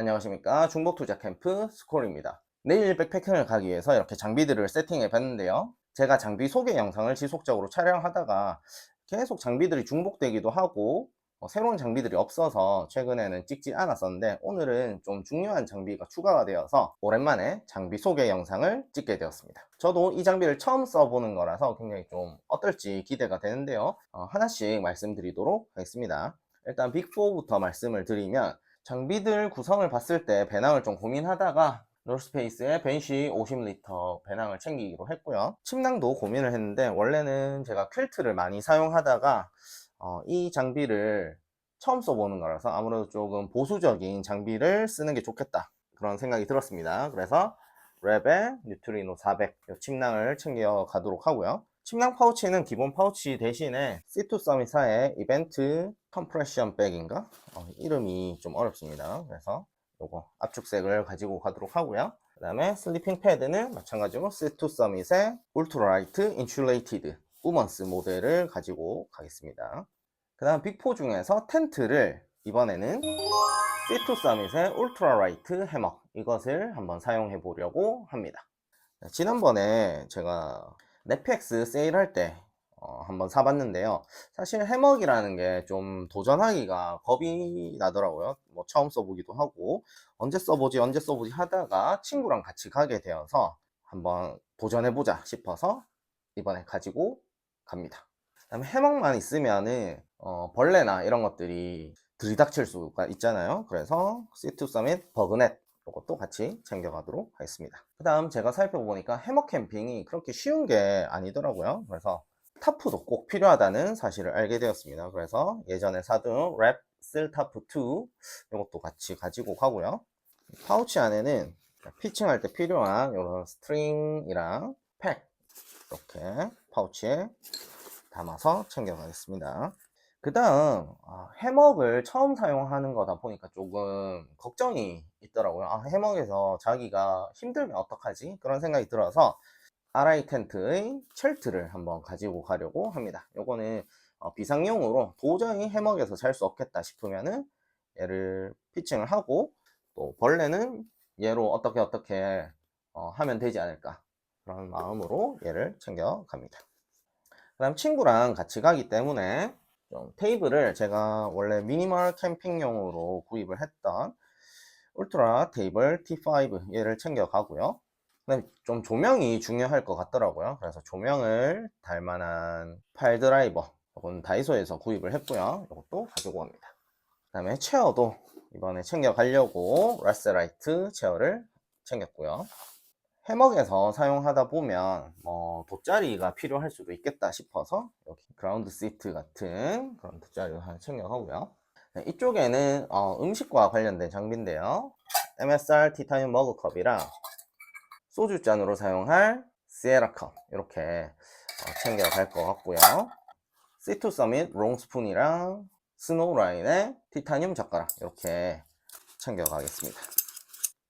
안녕하십니까. 중복투자 캠프 스콜입니다. 내일 백패킹을 가기 위해서 이렇게 장비들을 세팅해 봤는데요. 제가 장비 소개 영상을 지속적으로 촬영하다가 계속 장비들이 중복되기도 하고 어, 새로운 장비들이 없어서 최근에는 찍지 않았었는데 오늘은 좀 중요한 장비가 추가가 되어서 오랜만에 장비 소개 영상을 찍게 되었습니다. 저도 이 장비를 처음 써보는 거라서 굉장히 좀 어떨지 기대가 되는데요. 어, 하나씩 말씀드리도록 하겠습니다. 일단 빅4부터 말씀을 드리면 장비들 구성을 봤을 때 배낭을 좀 고민하다가 노스페이스의 벤시 50리터 배낭을 챙기기로 했고요. 침낭도 고민을 했는데 원래는 제가 퀼트를 많이 사용하다가 어, 이 장비를 처음 써보는 거라서 아무래도 조금 보수적인 장비를 쓰는 게 좋겠다 그런 생각이 들었습니다. 그래서 랩의 뉴트리노 400 침낭을 챙겨 가도록 하고요. 침낭 파우치는 기본 파우치 대신에 C2 서밋사의 이벤트 컴프레션 백인가? 어, 이름이 좀 어렵습니다. 그래서 요거 압축색을 가지고 가도록 하고요. 그 다음에 슬리핑 패드는 마찬가지로 C2 서밋의 울트라라이트 인슐레이티드 우먼스 모델을 가지고 가겠습니다. 그 다음 빅4 중에서 텐트를 이번에는 C2 서밋의 울트라라이트 해먹 이것을 한번 사용해 보려고 합니다. 네, 지난번에 제가 넷팩스 세일할 때 어, 한번 사봤는데요. 사실 해먹이라는 게 좀 도전하기가 겁이 나더라고요. 뭐 처음 써보기도 하고 언제 써보지 언제 써보지 하다가 친구랑 같이 가게 되어서 한번 도전해보자 싶어서 이번에 가지고 갑니다. 그다음에 해먹만 있으면은 어, 벌레나 이런 것들이 들이닥칠 수가 있잖아요. 그래서 C2 서밋 버그넷 이것도 같이 챙겨가도록 하겠습니다. 그 다음 제가 살펴보니까 해먹 캠핑이 그렇게 쉬운 게 아니더라고요. 그래서 타프도 꼭 필요하다는 사실을 알게 되었습니다. 그래서 예전에 사둔 랩 쓸타프 2 이것도 같이 가지고 가고요. 파우치 안에는 피칭할 때 필요한 이런 스트링이랑 팩 이렇게 파우치에 담아서 챙겨가겠습니다. 그 다음 해먹을 처음 사용하는 거다 보니까 조금 걱정이 있더라고요. 아, 해먹에서 자기가 힘들면 어떡하지? 그런 생각이 들어서 RI 텐트의 첼트를 한번 가지고 가려고 합니다. 요거는 어, 비상용으로 도저히 해먹에서 잘 수 없겠다 싶으면은 얘를 피칭을 하고 또 벌레는 얘로 어떻게 어떻게 어, 하면 되지 않을까 그런 마음으로 얘를 챙겨 갑니다. 그 다음 친구랑 같이 가기 때문에 좀 테이블을 제가 원래 미니멀 캠핑용으로 구입을 했던 울트라 테이블 T5 얘를 챙겨 가고요. 근데 좀 조명이 중요할 것 같더라고요. 그래서 조명을 달 만한 파일 드라이버 이건 다이소에서 구입을 했고요. 이것도 가지고 갑니다. 그 다음에 체어도 이번에 챙겨 가려고 라스라이트 체어를 챙겼고요. 해먹에서 사용하다 보면 뭐 돗자리가 필요할 수도 있겠다 싶어서 여기 그라운드 시트 같은 그런 돗자리를 하나 챙겨가고요. 네, 이쪽에는 어, 음식과 관련된 장비인데요. MSR 티타늄 머그컵이랑 소주잔으로 사용할 시에라컵 이렇게 어, 챙겨갈 것 같고요. C2 서밋 롱스푼이랑 스노우라인의 티타늄 젓가락 이렇게 챙겨가겠습니다.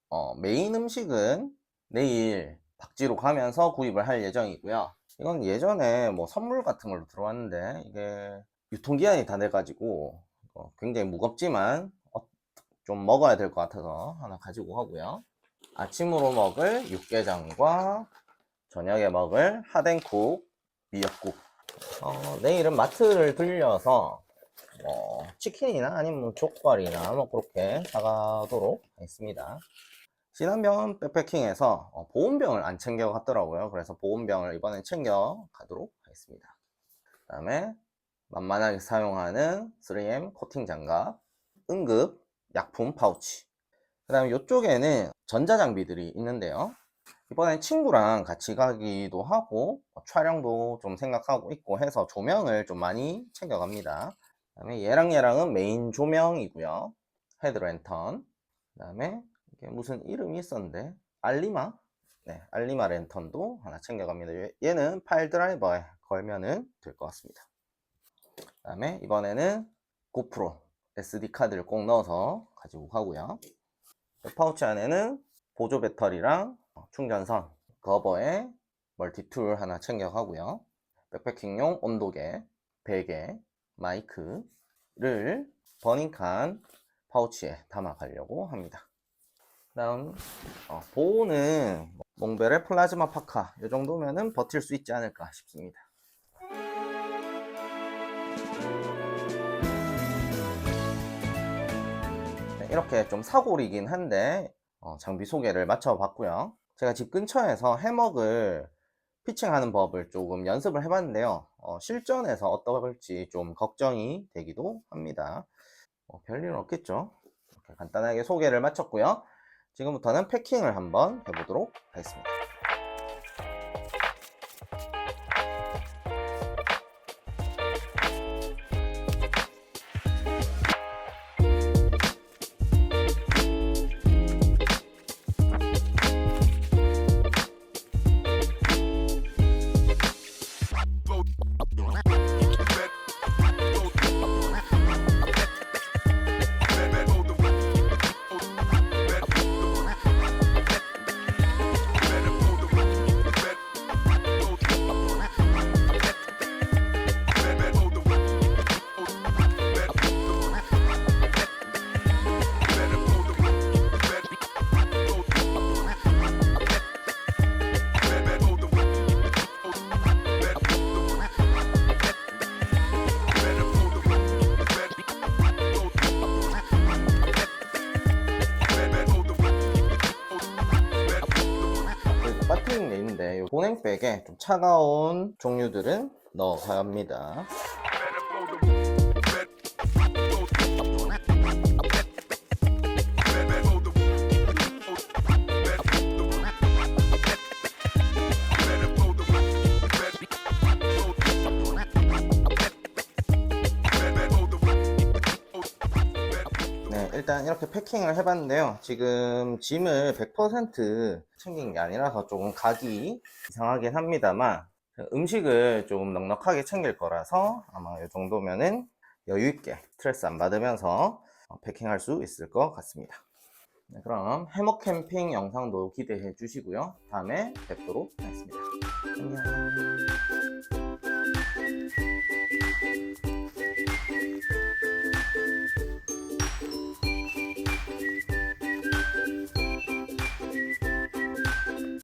어, 메인 음식은 내일 박지로 가면서 구입을 할 예정이고요. 이건 예전에 뭐 선물 같은 걸로 들어왔는데 이게 유통기한이 다 돼가지고 어, 굉장히 무겁지만 어, 좀 먹어야 될 것 같아서 하나 가지고 가고요. 아침으로 먹을 육개장과 저녁에 먹을 하덴국 미역국. 어, 내일은 마트를 들려서 뭐 치킨이나 아니면 뭐 족발이나 뭐 그렇게 사가도록 하겠습니다. 지난번 백패킹에서 어, 보온병을 안 챙겨 갔더라고요. 그래서 보온병을 이번에 챙겨 가도록 하겠습니다. 그 다음에 만만하게 사용하는 3M 코팅 장갑, 응급 약품 파우치. 그 다음에 이쪽에는 전자장비들이 있는데요. 이번에 친구랑 같이 가기도 하고 어, 촬영도 좀 생각하고 있고 해서 조명을 좀 많이 챙겨갑니다. 그 다음에 얘랑 얘랑은 메인 조명이고요. 헤드랜턴. 그 다음에 이게 무슨 이름이 있었는데 알리마? 네, 알리마 랜턴도 하나 챙겨갑니다. 얘- 얘는 파일 드라이버에 걸면은 될 것 같습니다. 그 다음에 이번에는 고프로 SD 카드를 꼭 넣어서 가지고 가고요. 이 파우치 안에는 보조 배터리랑 어, 충전선, 거버에 멀티툴 하나 챙겨가고요. 백패킹용 온도계, 베개, 마이크를 버닝칸 파우치에 담아 가려고 합니다. 다음 어, 보호는 몽벨의 플라즈마 파카 이 정도면은 버틸 수 있지 않을까 싶습니다. 네, 이렇게 좀 사골이긴 한데 어, 장비 소개를 마쳐봤고요. 제가 집 근처에서 해먹을 피칭하는 법을 조금 연습을 해봤는데요. 어, 실전에서 어떨지 좀 걱정이 되기도 합니다. 어, 별일은 없겠죠. 이렇게 간단하게 소개를 마쳤고요. 지금부터는 패킹을 한번 해보도록 하겠습니다. 보냉백에 좀 차가운 종류들은 넣어야 합니다. 네, 일단 이렇게 패킹을 해봤는데요. 지금 짐을 100% 챙긴 게 아니라서 조금 각이 이상하긴 합니다만 음식을 좀 넉넉하게 챙길 거라서 아마 이 정도면은 여유 있게 스트레스 안 받으면서 어, 패킹할 수 있을 것 같습니다. 네, 그럼 해먹 캠핑 영상도 기대해 주시고요. 다음에 뵙도록 하겠습니다.